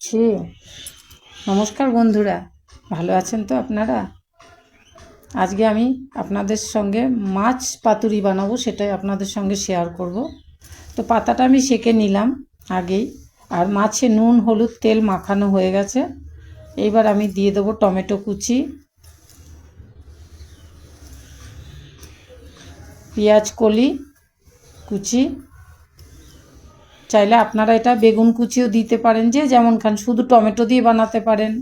ছি। নমস্কার বন্ধুরা। ভালো আছেন তো আপনারা? আজকে আমি আপনাদের সঙ্গে মাছ পাতুরি বানাবো, সেটাই আপনাদের সঙ্গে শেয়ার করব। তো পাতাটা আমি সেকে নিলাম আগেই। আর মাছে নুন, হলুদ, তেল মাখানো হয়ে গেছে। এইবার আমি দিয়ে দেবো টমেটো কুচি। পেঁয়াজ, কলি কুচি। চাইলে আপনারা এটা বেগুন কুচিও দিতে পারেন যে যেমন খান, শুধু টমেটো দিয়ে বানাতে পারেন।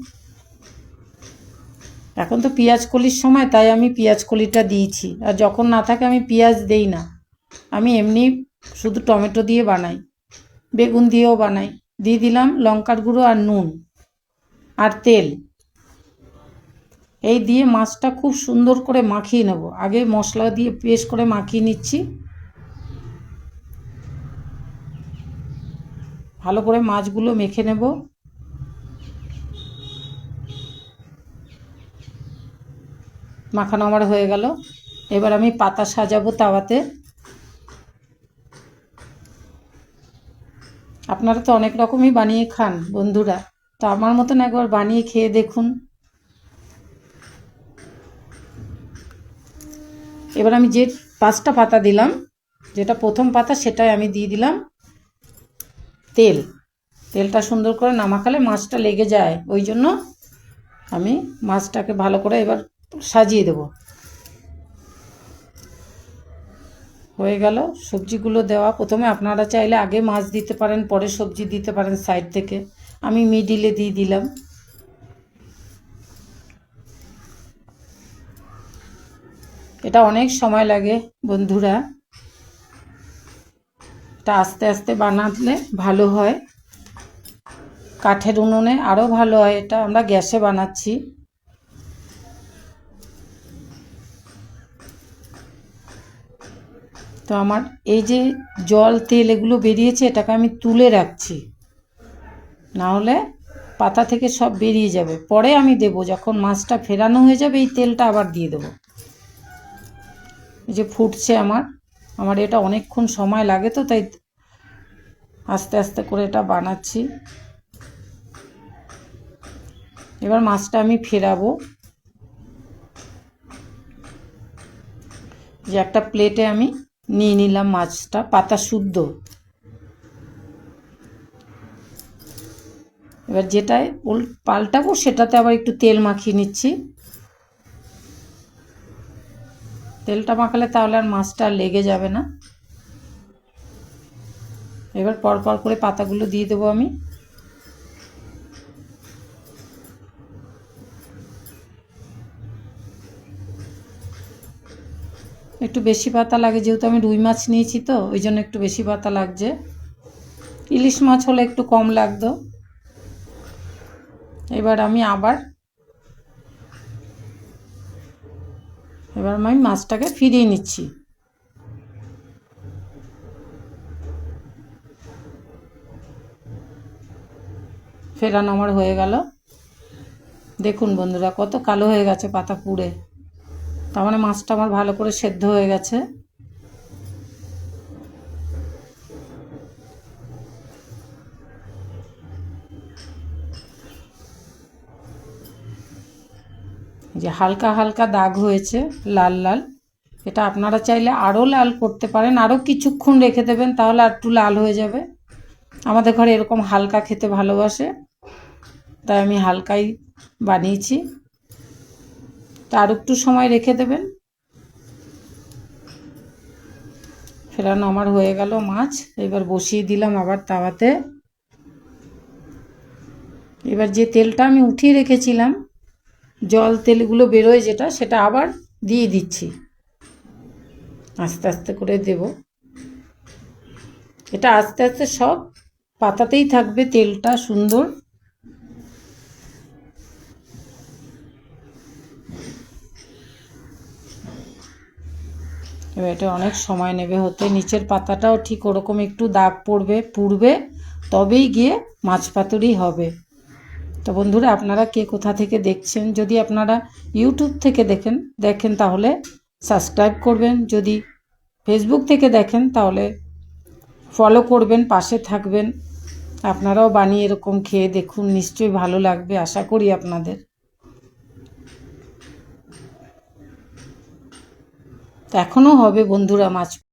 এখন তো পেঁয়াজ কলির সময়, তাই আমি পেঁয়াজ কলিটা দিয়েছি। আর যখন না থাকে আমি পেঁয়াজ দেই না। আমি এমনি শুধু টমেটো দিয়ে বানাই, বেগুন দিয়েও বানাই। দিয়ে দিলাম লঙ্কার গুঁড়ো আর নুন আর তেল। এই দিয়ে মাছটা খুব সুন্দর করে মাখিয়ে নেব। আগে মশলা দিয়ে পেস্ট করে মাখিয়ে নিচ্ছি। ভালো করে মাছগুলো মেখে নেব। মাখানো আমার হয়ে গেল। এবার আমি পাতা সাজাবো তাওয়াতে। আপনারা তো অনেক রকমই বানিয়ে খান বন্ধুরা। তো আমার মতন একবার বানিয়ে খেয়ে দেখুন। এবার আমি যে পাঁচটা পাতা দিলাম, যেটা প্রথম পাতা সেটাই আমি দিয়ে দিলাম। তেল। তেলটা সুন্দর করে না মাখালে মাছটা লেগে যায়। ওই জন্য আমি মাছটাকে ভালো করে এবার সাজিয়ে দেব। হয়ে গেল সবজিগুলো দেওয়া। প্রথমে আপনারা চাইলে আগে মাছ দিতে পারেন, পরে সবজি দিতে পারেন সাইড থেকে। আমি মিডিলে দিয়ে দিলাম। এটা অনেক সময় লাগে বন্ধুরা। এটা আস্তে আস্তে বানালে ভালো হয়। কাঠের উনুনে আরও ভালো হয়, এটা আমরা গ্যাসে বানাচ্ছি। তো আমার এই যে জল, তেল এগুলো বেরিয়েছে, এটাকে আমি তুলে রাখছি। না হলে পাতা থেকে সব বেরিয়ে যাবে। পরে আমি দেব, যখন মাছটা ফেরানো হয়ে যাবে, এই তেলটা আবার দিয়ে দেবো। এই যে ফুটছে আমার। আমার এটা অনেকক্ষণ সময় লাগে তো, তাই আস্তে আস্তে করে এটা বানাচ্ছি। এবার মাছটা আমি ফেরাবো। যে একটা প্লেটে আমি নিয়ে নিলাম মাছটা, পাতা শুদ্ধ। এবার যেটায় পাল্টাবো সেটাতে আবার একটু তেল মাখিয়ে নিচ্ছি। তেলটা মাখালে তাহলে আর মাছটা লেগে যাবে না। এবার পরপর করে পাতাগুলো দিয়ে দেবো আমি। একটু বেশি পাতা লাগে, যেহেতু আমি রুই মাছ নিয়েছি তো, ওই জন্য একটু বেশি পাতা লাগছে। ইলিশ মাছ হলে একটু কম লাগতো। এবার আমি আবার এবার আমি মাছটাকে ফিরিয়ে নিচ্ছি। ফেরানো আমার হয়ে গেল। দেখুন বন্ধুরা, কত কালো হয়ে গেছে পাতা পুড়ে। তার মানে মাছটা আমার ভালো করে সেদ্ধ হয়ে গেছে। যে হালকা হালকা দাগ হয়েছে, লাল লাল। এটা আপনারা চাইলে আরও লাল করতে পারেন, আরও কিছুক্ষণ রেখে দেবেন, তাহলে আর একটু লাল হয়ে যাবে। আমাদের ঘরে এরকম হালকা খেতে ভালোবাসে, তাই আমি হালকাই বানিয়েছি। তা আর একটু সময় রেখে দেবেন। ফেরানো আমার হয়ে গেল মাছ, এবার বসিয়ে দিলাম আবার তাওয়াতে। এবার যে তেলটা আমি উঠিয়ে রেখেছিলাম জল তেলগুলো বেরোয় যেটা, সেটা আবার দিয়ে দিচ্ছি। আস্তে আস্তে করে দেব। এটা আস্তে আস্তে সব পাতাতেই থাকবে তেলটা সুন্দর। এবার এটা অনেক সময় নেবে হতে। নিচের পাতাটাও ঠিক ওরকম একটু দাগ পড়বে, পুড়বে, তবেই গিয়ে মাছ পাতুরি হবে। তো বন্ধুরা, আপনারা কে কোথা থেকে দেখছেন, যদি আপনারা ইউটিউব থেকে দেখেন দেখেন তাহলে সাবস্ক্রাইব করবেন। যদি ফেসবুক থেকে দেখেন, তাহলে ফলো করবেন, পাশে থাকবেন। আপনারাও বানিয়ে এরকম খেয়ে দেখুন, নিশ্চয়ই ভালো লাগবে, আশা করি আপনাদের। এখনও হবে বন্ধুরা মাছ।